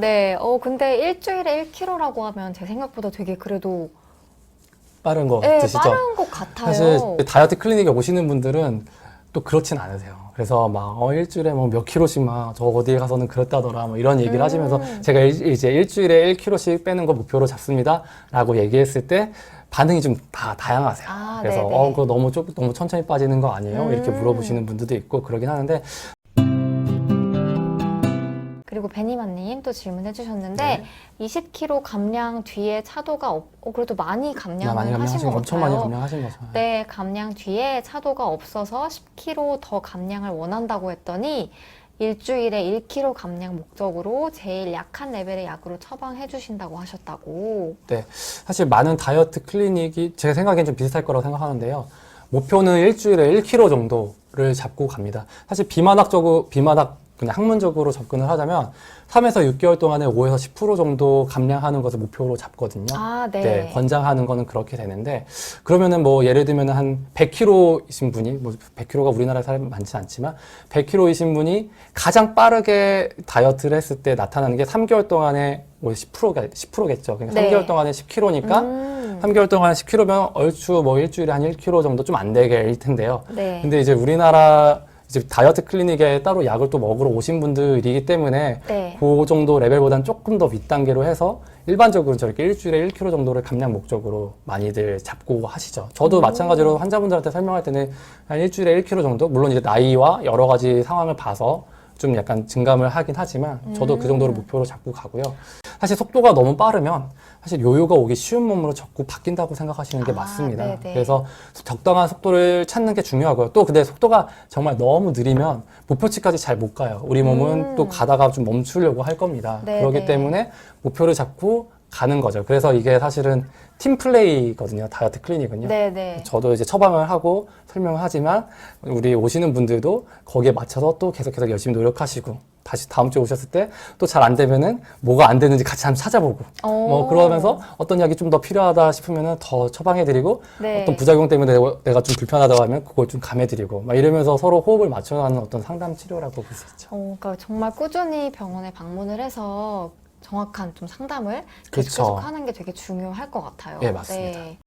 네, 어, 근데 일주일에 1kg라고 하면 제 생각보다 되게 그래도 빠른 거 네, 드시죠? 빠른 것 같아요. 사실 다이어트 클리닉에 오시는 분들은 또 그렇진 않으세요. 그래서 막 어, 일주일에 뭐 몇 킬로씩 막 저 어디에 가서는 그랬다더라 뭐 이런 얘기를 음. 하시면서 제가 일, 이제 일주일에 1킬로씩 빼는 거 목표로 잡습니다라고 얘기했을 때 반응이 좀 다 다양하세요. 아, 그래서 네네. 어 그거 너무 좀 너무 천천히 빠지는 거 아니에요? 이렇게 음. 물어보시는 분들도 있고 그러긴 하는데 그리고 베니마님 또 질문해 주셨는데 네. 20kg 감량 뒤에 차도가 없, 어, 그래도 많이 감량을 많이 하신 감량하신 것거 엄청 같아요. 많이 감량하신 거죠. 네, 감량 뒤에 차도가 없어서 10kg 더 감량을 원한다고 했더니 일주일에 1kg 감량 목적으로 제일 약한 레벨의 약으로 처방해 주신다고 하셨다고. 사실 많은 다이어트 클리닉이 제 생각엔 좀 비슷할 거라고 생각하는데요. 목표는 일주일에 1kg 정도를 잡고 갑니다. 사실 비만학적으로 비만학 그냥 학문적으로 접근을 하자면 3에서 6개월 동안에 5에서 10% 정도 감량하는 것을 목표로 잡거든요. 아, 네. 네, 권장하는 거는 그렇게 되는데 그러면은 뭐 예를 들면 한 100kg이신 분이 뭐 100kg가 우리나라에 사람 많지 않지만 100kg이신 분이 가장 빠르게 다이어트를 했을 때 나타나는 게 3개월 동안에 뭐 10%가 10%겠죠. 그러니까 네. 3개월 동안에 10kg니까 음, 3개월 동안 10kg면 얼추 뭐 일주일에 한 1kg 정도 좀 안 되게 일 텐데요. 네. 근데 이제 우리나라 이제 다이어트 클리닉에 따로 약을 또 먹으러 오신 분들이기 때문에 네. 그 정도 레벨보다는 조금 더 윗단계로 해서 일반적으로 저렇게 일주일에 1kg 정도를 감량 목적으로 많이들 잡고 하시죠. 저도 음. 마찬가지로 환자분들한테 설명할 때는 한 일주일에 1kg 정도, 물론 이제 나이와 여러 가지 상황을 봐서 좀 약간 증감을 하긴 하지만 저도 그 정도로 음. 목표로 잡고 가고요. 사실 속도가 너무 빠르면 사실 요요가 오기 쉬운 몸으로 자꾸 바뀐다고 생각하시는 게 아, 맞습니다. 네네. 그래서 적당한 속도를 찾는 게 중요하고요. 또 근데 속도가 정말 너무 느리면 목표치까지 잘 못 가요. 우리 몸은 음. 또 가다가 좀 멈추려고 할 겁니다. 네네. 그렇기 때문에 목표를 잡고 가는 거죠. 그래서 이게 사실은 팀 플레이거든요. 다이어트 클리닉은요. 네, 네. 저도 이제 처방을 하고 설명을 하지만 우리 오시는 분들도 거기에 맞춰서 또 계속 계속 열심히 노력하시고 다시 다음 주에 오셨을 때 또 잘 안 되면은 뭐가 안 되는지 같이 한번 찾아보고 뭐 오. 그러면서 어떤 약이 좀 더 필요하다 싶으면은 더 처방해드리고 네. 어떤 부작용 때문에 내가, 내가 좀 불편하다고 하면 그걸 좀 감해드리고 막 이러면서 서로 호흡을 맞춰가는 어떤 상담 치료라고 볼 수 있죠. 어, 그러니까 정말 꾸준히 병원에 방문을 해서 정확한 좀 상담을 계속 그쵸. 계속 하는 게 되게 중요할 것 같아요. 네, 맞습니다. 네.